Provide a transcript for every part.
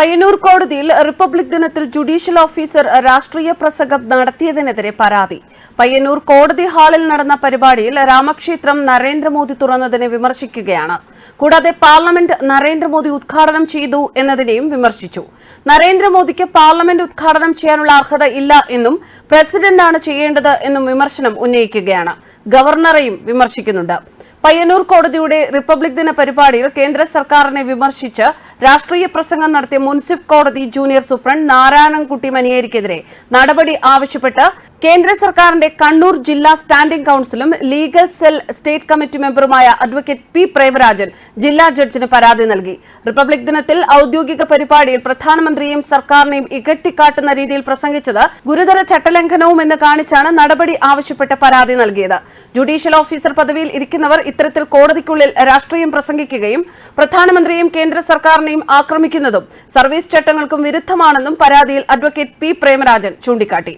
പയ്യന്നൂർ കോടതിയിൽ റിപ്പബ്ലിക് ദിനത്തിൽ judicial officer രാഷ്ട്രീയ പ്രസംഗം നടത്തിയതിനെതിരെ പരാതി. പയ്യന്നൂർ കോടതി ഹാളിൽ നടന്ന പരിപാടിയിൽ രാമക്ഷേത്രം നരേന്ദ്രമോദി തുറന്നതിനെ വിമർശിക്കുകയാണ്. കൂടാതെ പാർലമെന്റ് നരേന്ദ്രമോദി ഉദ്ഘാടനം ചെയ്തു എന്നതിനെയും വിമർശിച്ചു. നരേന്ദ്രമോദിക്ക് പാർലമെന്റ് ഉദ്ഘാടനം ചെയ്യാനുള്ള അർഹത ഇല്ല എന്നും പ്രസിഡന്റാണ് ചെയ്യേണ്ടത് എന്നും വിമർശനം ഉന്നയിക്കുകയാണ്. ഗവർണറെയും വിമർശിക്കുന്നുണ്ട്. പയ്യന്നൂർ കോടതിയുടെ റിപ്പബ്ലിക് ദിന പരിപാടിയിൽ കേന്ദ്ര സർക്കാരിനെ വിമർശിച്ച് രാഷ്ട്രീയ പ്രസംഗം നടത്തിയ മുൻസിഫ് കോടതി ജൂനിയർ സൂപ്രണ്ട് നാരായണൻകുട്ടി മനിയേരിക്കെതിരെ നടപടി ആവശ്യപ്പെട്ട് കേന്ദ്ര സർക്കാരിന്റെ കണ്ണൂർ ജില്ലാ സ്റ്റാൻഡിംഗ് കൌൺസിലും ലീഗൽ സെൽ സ്റ്റേറ്റ് കമ്മിറ്റി മെമ്പറുമായ അഡ്വക്കേറ്റ് പി പ്രേമരാജൻ ജില്ലാ ജഡ്ജിന് പരാതി നൽകി. റിപ്പബ്ലിക് ദിനത്തിൽ ഔദ്യോഗിക പരിപാടിയിൽ പ്രധാനമന്ത്രിയെയും സർക്കാരിനെയും ഇകട്ടിക്കാട്ടുന്ന രീതിയിൽ പ്രസംഗിച്ചത് ഗുരുതര ചട്ടലംഘനവും എന്ന് കാണിച്ചാണ് നടപടി ആവശ്യപ്പെട്ട് പരാതി നൽകിയത്. ജുഡീഷ്യൽ ഓഫീസർ പദവിയിൽ ഇരിക്കുന്നവർ ഇത്തരത്തിൽ കോടതിക്കുള്ളിൽ രാഷ്ട്രീയം പ്രസംഗിക്കുകയും പ്രധാനമന്ത്രിയെയും കേന്ദ്ര സർക്കാരിനെയും ആക്രമിക്കുന്നതും സർവീസ് ചട്ടങ്ങൾക്കും വിരുദ്ധമാണെന്നും പരാതിയിൽ അഡ്വക്കേറ്റ് പി പ്രേമരാജൻ ചൂണ്ടിക്കാട്ടി.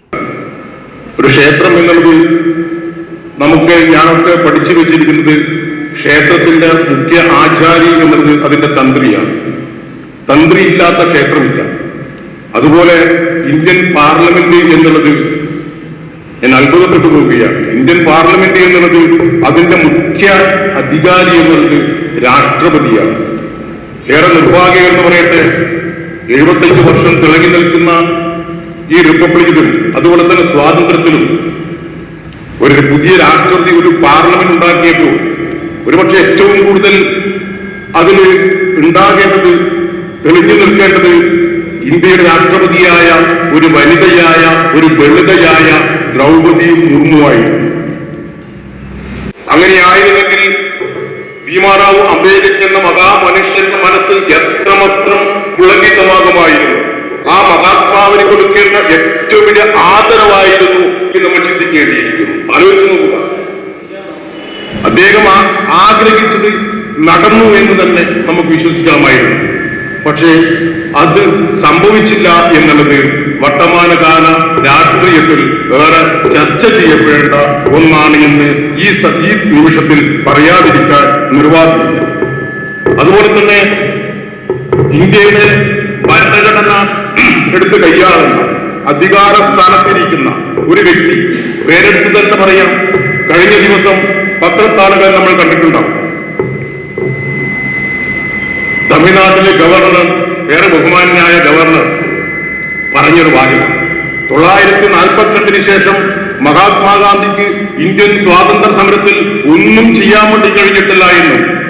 ഒരു ക്ഷേത്രം എന്നുള്ളത് നമുക്ക് ഞാനൊക്കെ പഠിച്ചു വെച്ചിരിക്കുന്നത് ക്ഷേത്രത്തിന്റെ മുഖ്യ ആചാരി എന്നുള്ളത് അതിന്റെ തന്ത്രിയാണ്. തന്ത്രി ഇല്ലാത്ത ക്ഷേത്രമില്ല. അതുപോലെ ഇന്ത്യൻ പാർലമെന്റ് എന്നുള്ളത് ഞാൻ അത്ഭുതപ്പെട്ടു പോവുകയാണ്. ഇന്ത്യൻ പാർലമെന്റ് എന്നുള്ളത് അതിന്റെ മുഖ്യ അധികാരി എന്നുള്ളത് രാഷ്ട്രപതിയാണ്. ഏറെ നിർഭാഗ്യം എന്ന് പറയട്ടെ എഴുപത്തഞ്ച് വർഷം തിളങ്ങി നിൽക്കുന്ന ഈ റിപ്പബ്ലിക്കിലും അതുപോലെ തന്നെ സ്വാതന്ത്ര്യത്തിലും ഒരു പുതിയ രാഷ്ട്രപതി ഒരു പാർലമെന്റ് ഉണ്ടാക്കിയപ്പോൾ ഒരുപക്ഷെ ഏറ്റവും കൂടുതൽ അതിൽ ഉണ്ടാകേണ്ടത് തെളിഞ്ഞു നിൽക്കേണ്ടത് ഇന്ത്യയുടെ രാഷ്ട്രപതിയായ ഒരു വനിതയായ ഒരു ദളിതയായ ദ്രൗപദി മുർമുവായിരുന്നു അങ്ങനെയായിരുന്നെങ്കിൽ ഭീമാറാവു അംബേദ്കർ എന്ന മഹാമനുഷ്യന്റെ മനസ്സ് എത്രമാത്രം പുളകിതമാകുമായിരുന്നു. കൊടുക്കേണ്ട ഏറ്റവും വലിയ ആദരവായിരുന്നു എന്ന് നമ്മൾ ചിന്തിക്കേണ്ടിയിരിക്കുന്നു. ആലോചിച്ച് നോക്കുക. അദ്ദേഹം ആഗ്രഹിച്ചത് നടന്നു എന്ന് തന്നെ നമുക്ക് വിശ്വസിക്കാമായിരുന്നു. പക്ഷേ അത് സംഭവിച്ചില്ല എന്നുള്ളത് വർത്തമാനകാല രാഷ്ട്രീയത്തിൽ ഏറെ ചർച്ച ചെയ്യപ്പെടേണ്ട ഒന്നാണ് എന്ന് ഈ ഈ നിമിഷത്തിൽ പറയാതിരിക്കാൻ നിർവാഹമില്ല അതുപോലെ തന്നെ ഇന്ത്യയുടെ ഭരണഘടന എടുത്ത് കൈയാളുന്ന അധികാര സ്ഥാനത്തിരിക്കുന്ന ഒരു വ്യക്തി പേരെടുത്ത് തന്നെ പറയാം? കഴിഞ്ഞ ദിവസം പത്രത്താളുകൾ നമ്മൾ കണ്ടിട്ടുണ്ടാവും. തമിഴ്നാട്ടിലെ ഗവർണർ ഏറെ ബഹുമാനായ ഗവർണർ പറഞ്ഞൊരു വാചകം. തൊള്ളായിരത്തി നാൽപ്പത്തിരണ്ടിന് ശേഷം മഹാത്മാഗാന്ധിക്ക് ഇന്ത്യൻ സ്വാതന്ത്ര്യ സമരത്തിൽ ഒന്നും ചെയ്യാൻ വേണ്ടി കഴിഞ്ഞിട്ടില്ല എന്നും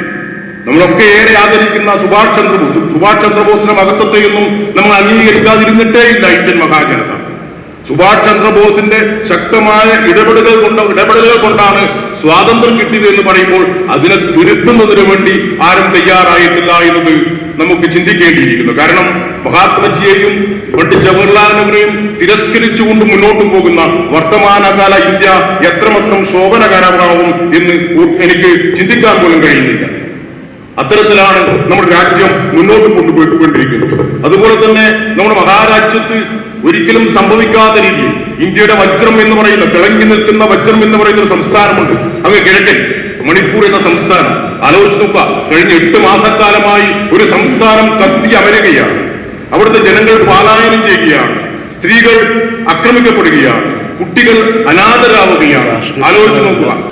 നമ്മളൊക്കെ ഏറെ ആദരിക്കുന്ന സുഭാഷ് ചന്ദ്രബോസ്. സുഭാഷ് ചന്ദ്രബോസിന്റെ മഹത്വത്തെയൊന്നും നമ്മൾ അംഗീകരിക്കാതിരുന്നിട്ടേ ഇല്ല ഇന്ത്യൻ മഹാജനത. സുഭാഷ് ചന്ദ്രബോസിന്റെ ശക്തമായ ഇടപെടലുകൾ കൊണ്ട് ഇടപെടലുകൾ കൊണ്ടാണ് സ്വാതന്ത്ര്യം കിട്ടിയത് എന്ന് പറയുമ്പോൾ അതിനെ തിരുത്തുന്നതിന് വേണ്ടി ആരും തയ്യാറായിട്ടില്ല എന്നത് നമുക്ക് ചിന്തിക്കേണ്ടിയിരിക്കുന്നു. കാരണം മഹാത്മജിയെയും പണ്ഡിറ്റ് ജവഹർലാൽ നെഹ്റുവിനെയും തിരസ്കരിച്ചുകൊണ്ട് മുന്നോട്ട് പോകുന്ന വർത്തമാനകാല ഇന്ത്യ എത്രമാത്രം ശോഭനകരമാവും എന്ന് എനിക്ക് ചിന്തിക്കാൻ പോലും കഴിയുന്നില്ല. അത്തരത്തിലാണ് നമ്മുടെ രാജ്യം മുന്നോട്ട് കൊണ്ടുപോയിക്കൊണ്ടിരിക്കുന്നത്. അതുപോലെ തന്നെ നമ്മുടെ മഹാരാജ്യത്ത് ഒരിക്കലും സംഭവിക്കാത്ത രീതിയിൽ ഇന്ത്യയുടെ വജ്രം എന്ന് പറയുന്ന തിളങ്ങി നിൽക്കുന്ന വജ്രം എന്ന് പറയുന്ന ഒരു സംസ്ഥാനമുണ്ട്. അങ്ങ് കിഴക്കൻ മണിപ്പൂർ എന്ന സംസ്ഥാനം. ആലോചിച്ച് നോക്കുക. കഴിഞ്ഞ എട്ട് മാസക്കാലമായി ഒരു സംസ്ഥാനം കത്തി അമരുകയാണ്. അവിടുത്തെ ജനങ്ങൾ പാലായനം ചെയ്യുകയാണ്. സ്ത്രീകൾ ആക്രമിക്കപ്പെടുകയാണ്. കുട്ടികൾ അനാഥരാവുകയാണ്. ആലോചിച്ച് നോക്കുക.